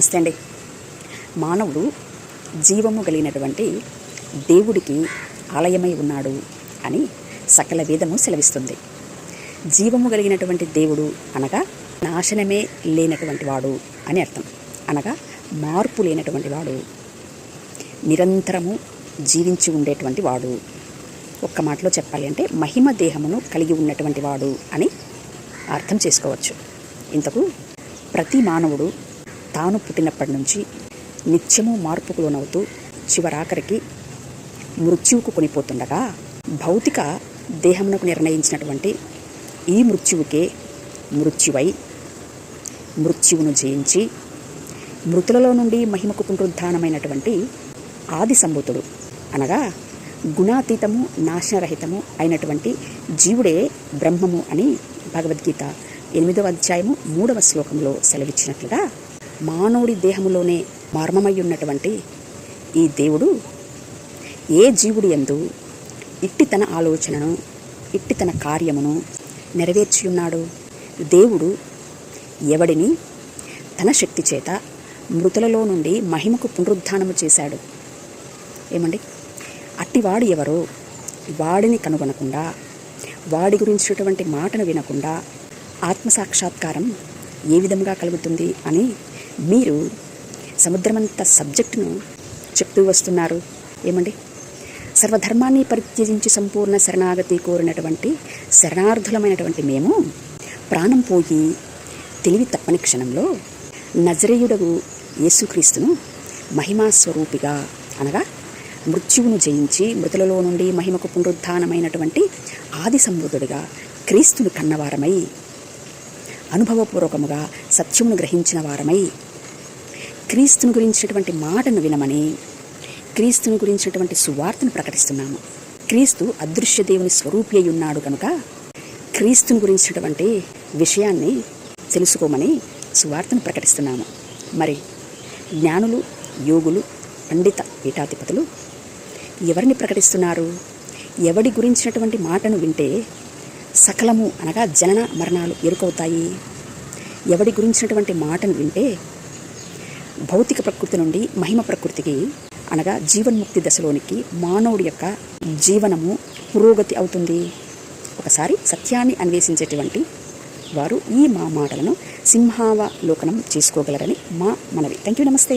నమస్తే అండి. మానవుడు జీవము కలిగినటువంటి దేవుడికి ఆలయమై ఉన్నాడు అని సకల వేదము సెలవిస్తుంది. జీవము కలిగినటువంటి దేవుడు అనగా నాశనమే లేనటువంటి వాడు అని అర్థం. అనగా మార్పు లేనటువంటి వాడు. నిరంతరము జీవించి ఉండేటువంటి వాడు. ఒక్క మాటలో చెప్పాలి అంటే మహిమ దేహమును కలిగి ఉన్నటువంటి వాడు అని అర్థం చేసుకోవచ్చు. ఇంతకు ప్రతి మానవుడు తాను పుట్టినప్పటి నుంచి నిత్యము మార్పుకు లోనవుతూ చివరాఖరికి మృత్యువుకు కొనిపోతుండగా భౌతిక దేహమునకు నిర్ణయించినటువంటి ఈ మృత్యువుకే మృత్యువై మృత్యువును జయించి మృతులలో నుండి మహిమకు పునరుద్ధానమైనటువంటి ఆది సంభూతుడు అనగా గుణాతీతము నాశనరహితము అయినటువంటి జీవుడే బ్రహ్మము అని భగవద్గీత ఎనిమిదవ అధ్యాయము మూడవ శ్లోకంలో సెలవిచ్చినట్లుగా మానవుడి దేహములోనే మర్మమై ఉన్నటువంటి ఈ దేవుడు ఏ జీవుడి ఎందు ఇట్టి తన ఆలోచనను ఇట్టి తన కార్యమును నెరవేర్చి ఉన్నాడు దేవుడు ఎవడిని? తన శక్తి చేత మృతులలో నుండి మహిమకు పునరుద్ధానము చేశాడు. ఏమండి? అట్టివాడు ఎవరో వాడిని కనుగొనకుండా వాడి గురించినటువంటి మాటను వినకుండా ఆత్మసాక్షాత్కారం ఏ విధంగా కలుగుతుంది అని మీరు సముద్రమంత సబ్జెక్టును చెప్తూ వస్తున్నారు. ఏమండి? సర్వధర్మాన్ని పరిత్యజించి సంపూర్ణ శరణాగతి కోరినటువంటి శరణార్థులమైనటువంటి మేము ప్రాణం పోయి తెలివి తప్పని క్షణంలో నజరేయుడగు యేసుక్రీస్తును మహిమా స్వరూపిగా అనగా మృత్యువును జయించి మృతులలో నుండి మహిమకు పునరుద్ధానమైనటువంటి ఆది సంబుధుడిగా క్రీస్తును కన్నవారమై అనుభవపూర్వకముగా సత్యమును గ్రహించిన వారమై క్రీస్తుని గురించినటువంటి మాటను వినమని క్రీస్తుని గురించినటువంటి సువార్తను ప్రకటిస్తున్నాము. క్రీస్తు అదృశ్య దేవుని స్వరూపి అయి ఉన్నాడు కనుక క్రీస్తుని గురించినటువంటి విషయాన్ని తెలుసుకోమని సువార్తను ప్రకటిస్తున్నాము. మరి జ్ఞానులు యోగులు పండిత పీఠాధిపతులు ఎవరిని ప్రకటిస్తున్నారు? ఎవడి గురించినటువంటి మాటను వింటే సకలము అనగా జనన మరణాలు ఎరుకవుతాయి. ఎవడి గురించినటువంటి మాటను వింటే భౌతిక ప్రకృతి నుండి మహిమ ప్రకృతికి అనగా జీవన్ముక్తి దశలోనికి మానవుడి యొక్క జీవనము పురోగతి అవుతుంది. ఒకసారి సత్యాన్ని అన్వేషించేటువంటి వారు ఈ మా మాటలను సింహావలోకనం చేసుకోగలరని మా మనవి. థ్యాంక్ యూ నమస్తే